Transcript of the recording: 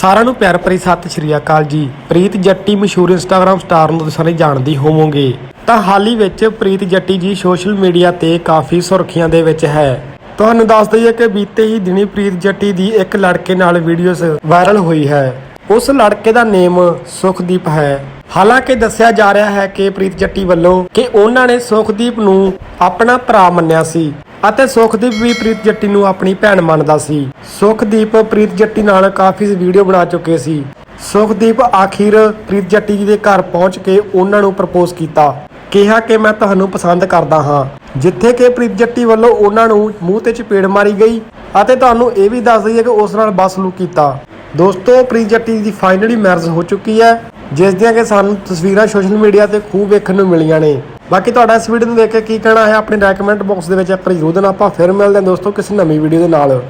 ਸਾਰਿਆਂ ਨੂੰ ਪਿਆਰ ਭਰੀ ਸਤਿ ਸ਼੍ਰੀ ਅਕਾਲ ਜੀ। ਪ੍ਰੀਤ ਜੱਟੀ ਮਸ਼ਹੂਰ ਇੰਸਟਾਗ੍ਰam ਸਟਾਰ ਨੂੰ ਤੁਸੀਂ ਸਾਰੇ ਜਾਣਦੇ ਹੋਵੋਗੇ। ਤਾਂ ਹਾਲ ਹੀ ਵਿੱਚ ਪ੍ਰੀਤ ਜੱਟੀ ਜੀ ਸੋਸ਼ਲ ਮੀਡੀਆ ਤੇ ਕਾਫੀ ਸੁਰਖੀਆਂ ਦੇ ਵਿੱਚ ਹੈ। ਤੁਹਾਨੂੰ ਦੱਸ ਦਈਏ ਕਿ ਬੀਤੇ ਹੀ ਦਿਨੀ ਪ੍ਰੀਤ ਜੱਟੀ ਦੀ ਇੱਕ ਲੜਕੇ ਨਾਲ ਵੀਡੀਓਜ਼ ਵਾਇਰਲ ਹੋਈ ਹੈ। ਉਸ ਲੜਕੇ ਦਾ ਨੇਮ ਸੁਖਦੀਪ ਹੈ। ਹਾਲਾਂਕਿ ਦੱਸਿਆ ਜਾ ਰਿਹਾ ਹੈ ਕਿ ਪ੍ਰੀਤ ਜੱਟੀ ਵੱਲੋਂ ਕਿ ਉਹਨਾਂ ਨੇ ਸੁਖਦੀਪ ਨੂੰ ਆਪਣਾ ਭਰਾ ਮੰਨਿਆ ਸੀ ਅਤੇ ਸੁਖਦੀਪ ਵੀ ਪ੍ਰੀਤ ਜੱਟੀ ਨੂੰ ਆਪਣੀ ਭੈਣ ਮੰਨਦਾ ਸੀ। ਸੁਖਦੀਪ ਪ੍ਰੀਤ ਜੱਟੀ ਨਾਲ ਕਾਫੀ ਵੀਡੀਓ ਬਣਾ ਚੁੱਕੇ ਸੀ। ਸੁਖਦੀਪ ਆਖਿਰ ਪ੍ਰੀਤ ਜੱਟੀ ਜੀ ਦੇ ਘਰ ਪਹੁੰਚ ਕੇ ਉਹਨਾਂ ਨੂੰ ਪ੍ਰਪੋਜ਼ ਕੀਤਾ। ਕਿਹਾ ਕਿ ਮੈਂ ਤੁਹਾਨੂੰ ਪਸੰਦ ਕਰਦਾ ਹਾਂ। ਜਿੱਥੇ ਕਿ ਪ੍ਰੀਤ ਜੱਟੀ ਵੱਲੋਂ ਉਹਨਾਂ ਨੂੰ ਮੂੰਹ ਤੇ ਚਪੇੜ ਮਾਰੀ ਗਈ ਅਤੇ ਤੁਹਾਨੂੰ ਇਹ ਵੀ ਦੱਸ ਦਈਏ ਕਿ ਉਸ ਨਾਲ ਬਸਲੂਕ ਕੀਤਾ। ਦੋਸਤੋ, ਪ੍ਰੀਤ ਜੱਟੀ ਦੀ ਫਾਈਨਲੀ ਮੈਰਿਜ ਹੋ ਚੁੱਕੀ ਹੈ, ਜਿਸ ਦੀਆਂ ਕਿ ਸਾਨੂੰ ਤਸਵੀਰਾਂ ਸੋਸ਼ਲ ਮੀਡੀਆ ਤੇ ਖੂਬ ਵੇਖਣ ਨੂੰ ਮਿਲੀਆਂ ਨੇ। ਬਾਕੀ ਤੁਹਾਡਾ ਇਸ ਵੀਡੀਓ ਨੂੰ ਦੇਖ ਕੇ ਕੀ ਕਹਿਣਾ ਹੈ, ਆਪਣੇ ਰეკਮੈਂਡ ਬਾਕਸ ਦੇ ਵਿੱਚ ਇੱਕ ਜ਼ਰੂਰ ਦੇਣਾ। ਆਪਾਂ ਫਿਰ ਮਿਲਦੇ ਹਾਂ ਦੋਸਤੋ ਕਿਸੇ ਨਵੀਂ ਵੀਡੀਓ ਦੇ ਨਾਲ।